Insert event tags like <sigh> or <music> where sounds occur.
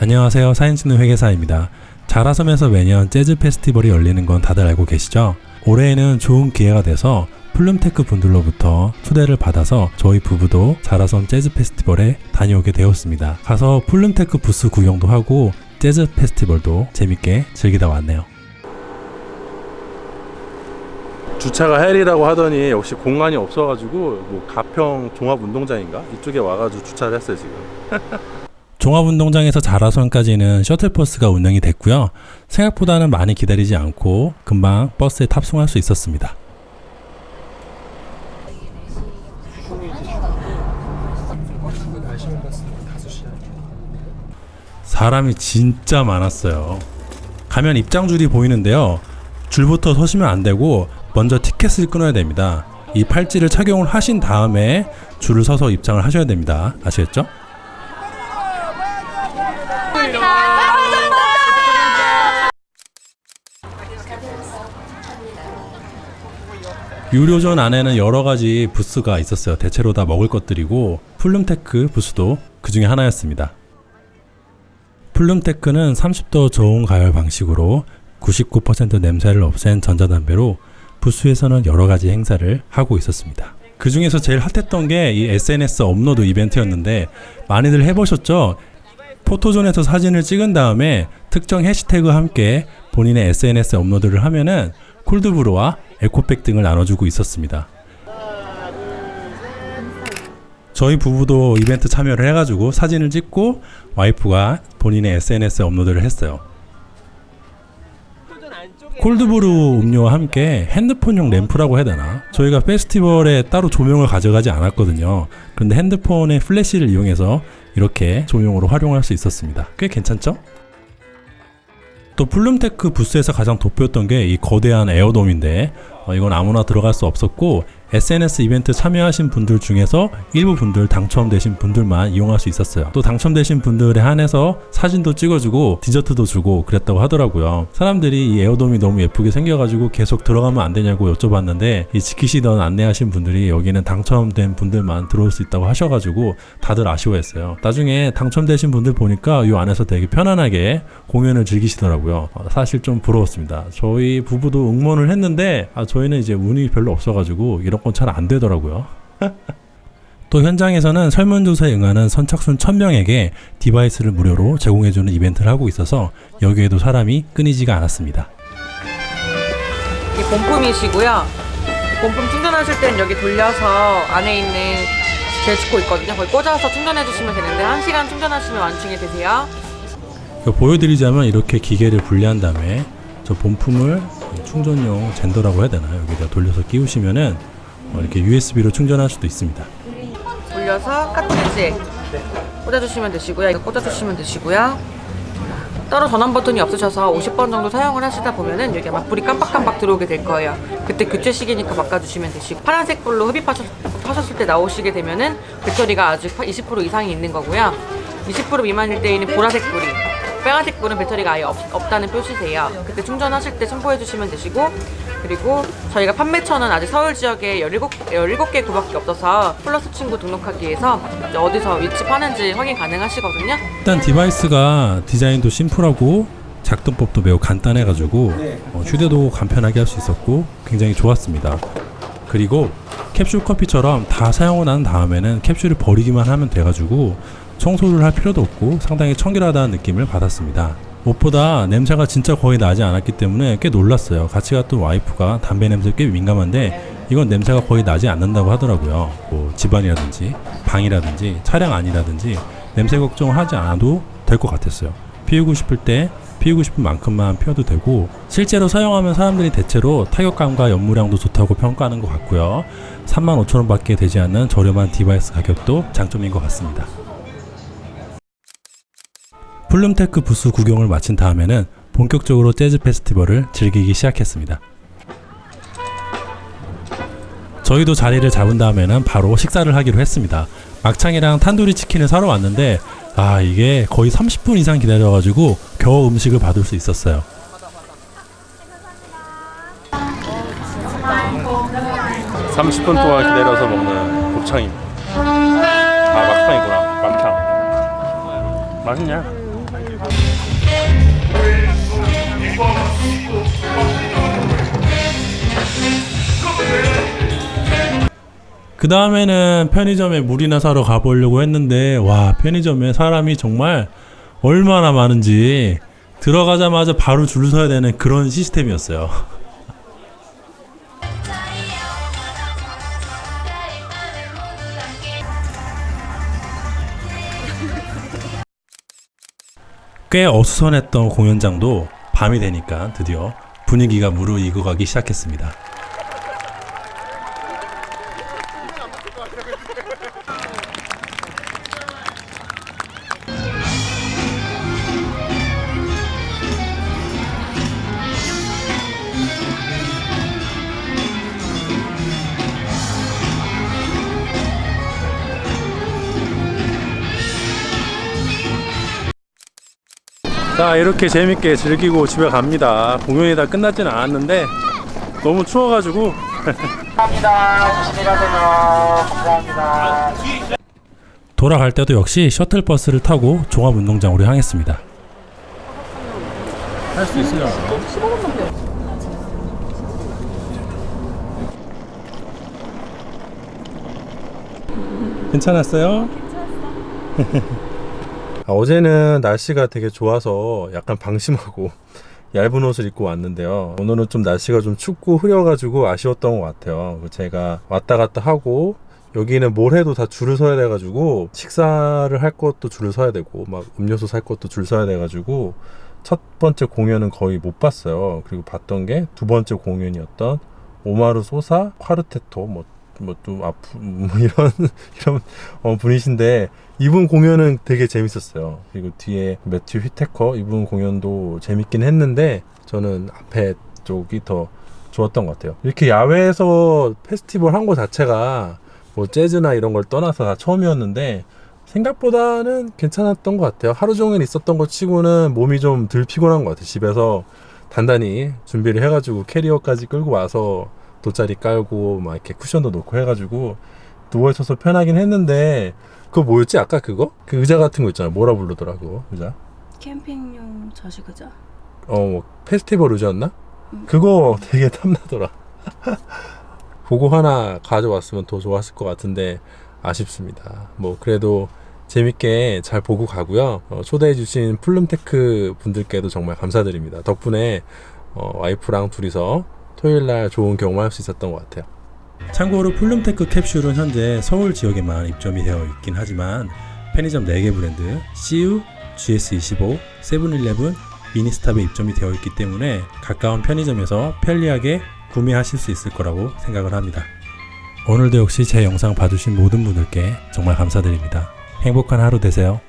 안녕하세요. 사인치는 회계사입니다. 자라섬에서 매년 재즈 페스티벌이 열리는 건 다들 알고 계시죠? 올해에는 좋은 기회가 돼서 플룸테크 분들로부터 초대를 받아서 저희 부부도 자라섬 재즈 페스티벌에 다녀오게 되었습니다. 가서 플룸테크 부스 구경도 하고 재즈 페스티벌도 재밌게 즐기다 왔네요. 주차가 헬이라고 하더니 역시 공간이 없어가지고 뭐 가평 종합운동장인가 이쪽에 와가지고 주차를 했어요 지금. <laughs> 종합운동장에서 자라섬까지는 셔틀버스가 운영이 됐고요. 생각보다는 많이 기다리지 않고 금방 버스에 탑승할 수 있었습니다. 사람이 진짜 많았어요. 가면 입장줄이 보이는데요. 줄부터 서시면 안 되고 먼저 티켓을 끊어야 됩니다. 이 팔찌를 착용을 하신 다음에 줄을 서서 입장을 하셔야 됩니다. 아시겠죠? 유료존 안에는 여러 가지 부스가 있었어요. 대체로 다 먹을 것들이고 플룸테크 부스도 그 중에 하나였습니다. 플룸테크는 30도 저온 가열 방식으로 99% 냄새를 없앤 전자담배로 부스에서는 여러 가지 행사를 하고 있었습니다. 그 중에서 제일 핫했던 게 이 SNS 업로드 이벤트였는데 많이들 해보셨죠? 포토존에서 사진을 찍은 다음에 특정 해시태그와 함께 본인의 SNS 업로드를 하면은 콜드브루와 에코백 등을 나눠주고 있었습니다. 저희 부부도 이벤트 참여를 해가지고 사진을 찍고 와이프가 본인의 SNS에 업로드를 했어요. 콜드브루 음료와 함께 핸드폰용 램프라고 해야 되나? 저희가 페스티벌에 따로 조명을 가져가지 않았거든요. 그런데 핸드폰의 플래시를 이용해서 이렇게 조명으로 활용할 수 있었습니다. 꽤 괜찮죠? 또 플룸테크 부스에서 가장 돋보였던 게 이 거대한 에어돔인데 어, 이건 아무나 들어갈 수 없었고 SNS 이벤트 참여하신 분들 중에서 일부 분들 당첨되신 분들만 이용할 수 있었어요. 또 당첨되신 분들에 한해서 사진도 찍어주고 디저트도 주고 그랬다고 하더라고요. 사람들이 이 에어돔이 너무 예쁘게 생겨가지고 계속 들어가면 안 되냐고 여쭤봤는데 이 지키시던 안내하신 분들이 여기는 당첨된 분들만 들어올 수 있다고 하셔가지고 다들 아쉬워했어요. 나중에 당첨되신 분들 보니까 이 안에서 되게 편안하게 공연을 즐기시더라고요. 어, 사실 좀 부러웠습니다. 저희 부부도 응원을 했는데 아, 저 희는 이제 운이 별로 없어가지고 이런 건 잘 안 되더라고요. <laughs> 또 현장에서는 설문조사에 응하는 선착순 1000명에게 디바이스를 무료로 제공해주는 이벤트를 하고 있어서 여기에도 사람이 끊이지가 않았습니다. 이 본품이시고요. 이 본품 충전하실 때는 여기 돌려서 안에 있는 벨츠코 있거든요. 거기 꽂아서 충전해 주시면 되는데 1시간 충전하시면 완충이 되세요. 보여드리자면 이렇게 기계를 분리한 다음에 저 본품을 충전용 젠더라고 해야 되나요? 여기다 돌려서 끼우시면은 어, 이렇게 USB로 충전할 수도 있습니다. 돌려서 카트리지에 꽂아주시면 되시고요. 이거 꽂아주시면 되시고요. 따로 전원 버튼이 없으셔서 50번 정도 사용을 하시다 보면은 여기 아마 불이 깜빡깜빡 들어오게 될 거예요. 그때 교체 시기니까 바꿔주시면 되시고 파란색 불로 흡입하셨을 때 나오시게 되면은 배터리가 아직 20% 이상이 있는 거고요. 20% 미만일 때에는 보라색 불이 빨간색 불은 배터리가 아예 없, 없다는 표시세요. 그때 충전하실 때 첨부해 주시면 되시고 그리고 저희가 판매처는 아직 서울 지역에 17, 17개 구밖에 없어서 플러스 친구 등록하기 위해서 어디서 위치 파는지 확인 가능하시거든요. 일단 디바이스가 디자인도 심플하고 작동법도 매우 간단해가지고 어, 휴대도 간편하게 할 수 있었고 굉장히 좋았습니다. 그리고 캡슐 커피처럼 다 사용을 난 다음에는 캡슐을 버리기만 하면 돼가지고 청소를 할 필요도 없고 상당히 청결하다는 느낌을 받았습니다. 무엇보다 냄새가 진짜 거의 나지 않았기 때문에 꽤 놀랐어요. 같이 갔던 와이프가 담배 냄새 꽤 민감한데 이건 냄새가 거의 나지 않는다고 하더라고요. 뭐 집안이라든지 방이라든지 차량 안이라든지 냄새 걱정하지 않아도 될 것 같았어요. 피우고 싶을 때 피우고 싶은 만큼만 피워도 되고 실제로 사용하면 사람들이 대체로 타격감과 연무량도 좋다고 평가하는 것 같고요. 35,000원밖에 되지 않는 저렴한 디바이스 가격도 장점인 것 같습니다. 플룸테크 부스 구경을 마친 다음에는 본격적으로 재즈 페스티벌을 즐기기 시작했습니다. 저희도 자리를 잡은 다음에는 바로 식사를 하기로 했습니다. 막창이랑 탄두리 치킨을 사러 왔는데 아 이게 거의 30분 이상 기다려가지고 겨우 음식을 받을 수 있었어요. (30분) 동안 기다려서 먹는 곱창입니다. 아 막창이구나 막창. 맛있냐? 그 다음에는 편의점에 물이나 사러 가보려고 했는데 와 편의점에 사람이 정말 얼마나 많은지 들어가자마자 바로 줄 서야 되는 그런 시스템이었어요. <laughs> 꽤 어수선했던 공연장도 밤이 되니까 드디어 분위기가 무르익어가기 시작했습니다. 자 이렇게 재밌게 즐기고 집에 갑니다 공연이 다 끝났지는 않았는데 너무 추워가지고 <laughs> 감사합니다. 조심히 가세요. 감사합니다. 돌아갈 때도 역시 셔틀버스를 타고 종합운동장으로 향했습니다 할 수 있어요 괜찮았어요? <laughs> 아, 어제는 날씨가 되게 좋아서 약간 방심하고 <laughs> 얇은 옷을 입고 왔는데요. 오늘은 좀 날씨가 좀 춥고 흐려가지고 아쉬웠던 것 같아요. 제가 왔다 갔다 하고 여기는 뭘 해도 다 줄을 서야 돼가지고 식사를 할 것도 줄을 서야 되고 막 음료수 살 것도 줄 서야 돼가지고 첫 번째 공연은 거의 못 봤어요. 그리고 봤던 게 두 번째 공연이었던 오마루 소사 콰르테토 뭐 뭐 또 아프 뭐 이런 <laughs> 이런 어, 분이신데 이분 공연은 되게 재밌었어요. 그리고 뒤에 매튜 휘테커 이분 공연도 재밌긴 했는데 저는 앞에 쪽이 더 좋았던 것 같아요. 이렇게 야외에서 페스티벌 한 거 자체가 뭐 재즈나 이런 걸 떠나서 다 처음이었는데 생각보다는 괜찮았던 것 같아요. 하루 종일 있었던 것 치고는 몸이 좀 덜 피곤한 것 같아요. 집에서 단단히 준비를 해가지고 캐리어까지 끌고 와서 돗자리 깔고 막 이렇게 쿠션도 놓고 해가지고 누워 있어서 편하긴 했는데 그거 뭐였지? 아까 그거? 그 의자 같은 거 있잖아. 뭐라 부르더라 그거 의자? 캠핑용 좌식 의자. 어뭐 페스티벌 의자였나? 그거 되게 탐나더라. <laughs> 그거 하나 가져왔으면 더 좋았을 것 같은데 아쉽습니다. 뭐 그래도 재밌게 잘 보고 가고요. 어, 초대해주신 플룸테크 분들께도 정말 감사드립니다. 덕분에 어, 와이프랑 둘이서 토요일 날 좋은 경험할 수 있었던 것 같아요. 참고로 플룸테크 캡슐은 현재 서울 지역에만 입점이 되어 있긴 하지만 편의점 4개 브랜드 CU, GS25, 세븐일레븐, 미니스탑에 입점이 되어 있기 때문에 가까운 편의점에서 편리하게 구매하실 수 있을 거라고 생각을 합니다. 오늘도 역시 제 영상 봐주신 모든 분들께 정말 감사드립니다. 행복한 하루 되세요.